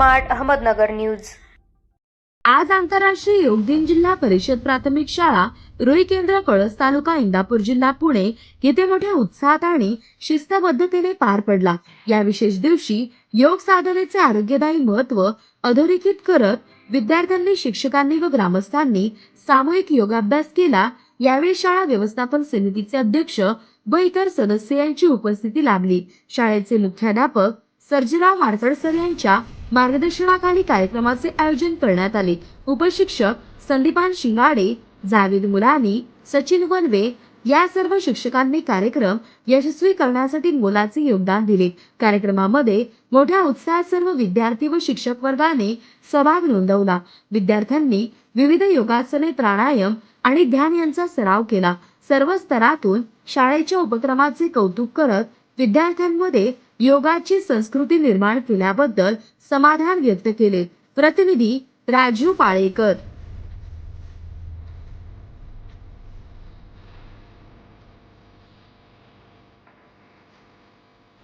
Smart Ahmednagar news. आज आंतरराष्ट्रीय योग दिन जिल्हा परिषद प्राथमिक शाळा रुई केंद्र कळस तालुका इंदापूर जिल्हा पुणे येथे मोठ्या उत्साहात आणि शिस्तबद्धतेने पार पडला. या विशेष दिवशी योग साधनेचे आरोग्यदायी महत्त्व अधोरेखित करत विद्यार्थ्यांनी शिक्षकांनी व ग्रामस्थांनी सामूहिक योगाभ्यास केला. यावेळी शाळा व्यवस्थापन समितीचे अध्यक्ष व इतर सदस्य यांची उपस्थिती लाभली. शाळेचे मुख्याध्यापक सर्जीराव मारकड सर यांच्या मार्गदर्शनाखाली कार्यक्रमाचे आयोजन करण्यात आले. उपशिक्षक संदीपान शिंगाडे जावेद मुलानी सचिन वनवे या सर्व शिक्षकांनी कार्यक्रम यशस्वी करण्यासाठी मोलाचे योगदान दिले. कार्यक्रमामध्ये मोठ्या उत्साहात सर्व विद्यार्थी व शिक्षक वर्गाने सहभाग नोंदवला. विद्यार्थ्यांनी विविध योगासने प्राणायाम आणि ध्यान यांचा सराव केला. सर्व स्तरातून शाळेच्या उपक्रमाचे कौतुक करत विद्यार्थ्यांमध्ये योगाची संस्कृती निर्माण केल्याबद्दल समाधान व्यक्त केले. प्रतिनिधी राजू पाळेकर.